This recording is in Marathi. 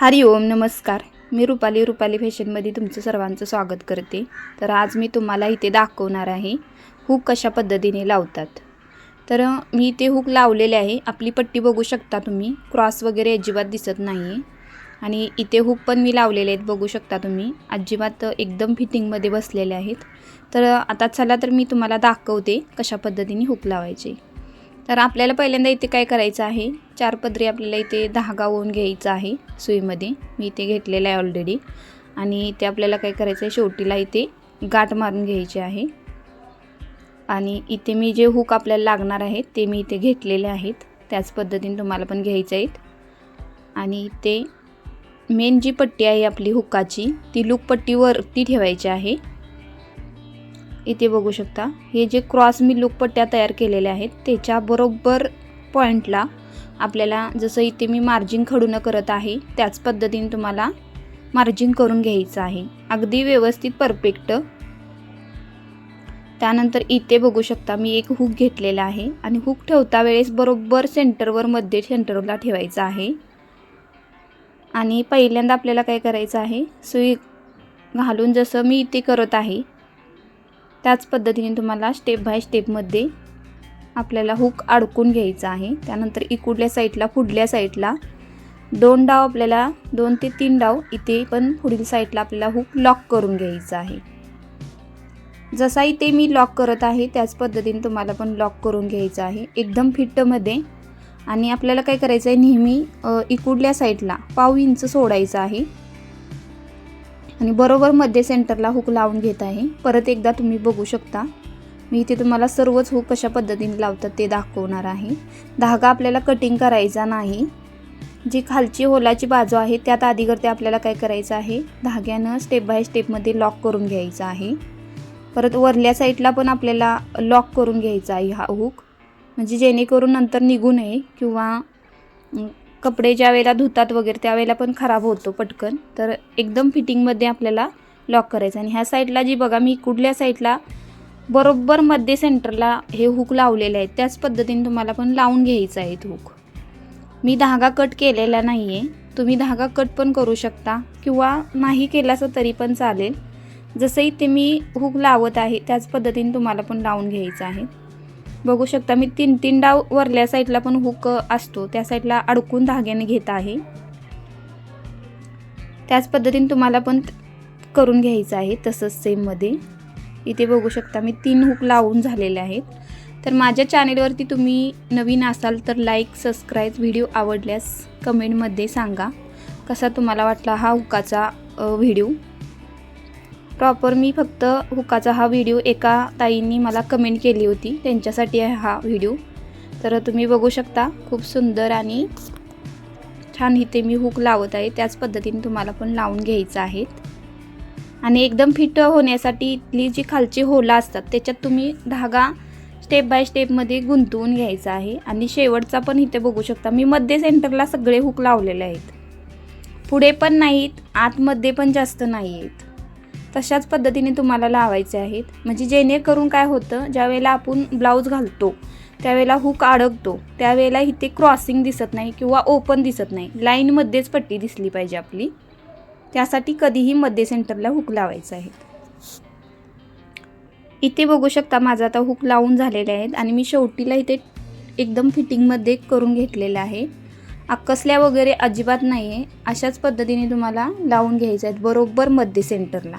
हरि ओम नमस्कार. मी रुपाली रुपाली फॅशनमध्ये तुमचं सर्वांचं स्वागत करते. तर आज मी तुम्हाला इथे दाखवणार आहे हुक कशा पद्धतीने लावतात. तर मी इथे हुक लावलेले आहे. आपली पट्टी बघू शकता तुम्ही. क्रॉस वगैरे अजिबात दिसत नाही आहे आणि इथे हुक पण मी लावलेले आहेत बघू शकता तुम्ही. अजिबात एकदम फिटिंगमध्ये बसलेले आहेत. तर आता चला तर मी तुम्हाला दाखवते कशा पद्धतीने हुक लावायचे. तर आपल्याला पहिल्यांदा इथे काय करायचं आहे? चार पदरी आपल्याला इथे धागा ओवून घ्यायचा आहे सुईमध्ये. मी इथे घेतलेला आहे ऑलरेडी आणि इथे आपल्याला काय करायचं आहे? शेवटीला इथे गाठ मारून घ्यायची आहे. आणि इथे मी जे हुक आपल्याला लागणार आहेत ते मी इथे घेतलेले आहेत. त्याच पद्धतीने तुम्हाला पण घ्यायचं आहेत. आणि इथे मेन जी पट्टी आहे आपली हुकाची ती लूक पट्टीवरती ठेवायची आहे. इथे बघू शकता. हे जे क्रॉस मी लूक पट्ट्या तयार केलेल्या आहेत त्याच्या बरोबर पॉईंटला आपल्याला जसं इथे मी मार्जिन खडून करत आहे त्याच पद्धतीने तुम्हाला मार्जिन करून घ्यायचं आहे. अगदी व्यवस्थित परफेक्ट त्यानंतर इथे बघू शकता मी एक हुक घेतलेला आहे आणि हुक ठेवता वेळेस बरोबर सेंटरवर मध्ये सेंटरला ठेवायचं आहे. आणि पहिल्यांदा आपल्याला काय करायचं आहे? सुई घालून जसं मी इथे करत आहे त्याच पद्धतीने तुम्हाला स्टेप बाय स्टेपमध्ये आपल्याला हुक अडकून घ्यायचा आहे. त्यानंतर इकुडल्या साईडला पुढल्या साईडला दोन डाव आपल्याला दोन ते तीन डाव इथे पण पुढील साईडला आपल्याला हुक लॉक करून घ्यायचा आहे. जसा इथे मी लॉक करत आहे त्याच पद्धतीने तुम्हाला पण लॉक करून घ्यायचं आहे. एकदम फिट्टमध्ये आणि आपल्याला काय करायचं आहे नेहमी इकुडल्या साईडला पाव इंच सोडायचं आहे. आणि बरोबर मध्ये सेंटरला हुक लावून घेत आहे. परत एकदा तुम्ही बघू शकता. मी इथे तुम्हाला सर्वच हुक कशा पद्धतीने लावतात ते दाखवणार आहे. धागा आपल्याला कटिंग करायचा नाही. जी खालची होलाची बाजू आहे त्यात आधीगर ते आपल्याला काय करायचं आहे? धाग्यानं स्टेप बाय स्टेपमध्ये लॉक करून घ्यायचं आहे. परत वरल्या साईडला पण आपल्याला लॉक करून घ्यायचा आहे हा हुक म्हणजे जेणेकरून नंतर निघू नये किंवा कपडे ज्या वेळेला धुतात वगैरे त्यावेळेला पण खराब होतो पटकन. तर एकदम फिटिंगमध्ये आपल्याला लॉक करायचं. आणि ह्या साईडला जी बघा मी कुठल्या साईडला बरोबर मध्ये सेंटरला हे हुक लावलेले आहेत त्याच पद्धतीने तुम्हाला पण लावून घ्यायचं आहेत हुक मी धागा कट केलेला नाही आहे तुम्ही धागा कट पण करू शकता किंवा नाही केलास तरी पण चालेल. जसंही ते मी हुक लावत आहे त्याच पद्धतीने तुम्हाला पण लावून घ्यायचं आहे. बघू शकता मी तीन तीन डाव वरल्या साईडला पण हुक असतो. त्या साईडला अडकून धाग्याने घेत आहे. त्याच पद्धतीने तुम्हाला पण करून घ्यायचं आहे. तसंच सेममध्ये इथे बघू शकता मी तीन हुक लावून झालेले आहेत. तर माझ्या चॅनेलवरती तुम्ही नवीन असाल तर लाईक सबस्क्राईब व्हिडिओ आवडल्यास कमेंटमध्ये सांगा. कसा तुम्हाला वाटला हा हुकाचा व्हिडिओ प्रॉपर मी फक्त हुकाचा हा व्हिडिओ एका ताईंनी मला कमेंट केली होती. त्यांच्यासाठी आहे हा व्हिडिओ. तर तुम्ही बघू शकता खूप सुंदर आणि छान इथे मी हुक लावत आहे. त्याच पद्धतीने तुम्हाला पण लावून घ्यायचं आहेत आणि एकदम फिट होण्यासाठी इथली जी खालची होलं असतात त्याच्यात तुम्ही धागा स्टेप बाय स्टेपमध्ये गुंतवून घ्यायचा आहे. आणि शेवटचा पण इथे बघू शकता मी मध्ये सेंटरला सगळे हुक लावलेले आहेत. पुढे पण नाहीत आतमध्ये पण जास्त नाही आहेत तशाच पद्धतीने तुम्हाला लावायचे आहेत. म्हणजे जेणेकरून काय होतं ज्यावेळेला आपण ब्लाऊज घालतो त्यावेळेला हुक अडकतो त्यावेळेला इथे क्रॉसिंग दिसत नाही किंवा ओपन दिसत नाही. लाईनमध्येच पट्टी दिसली पाहिजे आपली. त्यासाठी कधीही मध्ये सेंटरला हुक लावायचं आहे. इथे बघू शकता माझा आता हुक लावून झालेले आहेत आणि मी शेवटीला इथे एकदम फिटिंगमध्ये करून घेतलेलं आहे. आकसल्या वगैरे अजिबात नाही आहे अशाच पद्धतीने तुम्हाला लावून घ्यायचं आहेत. बरोबर मध्ये सेंटरला.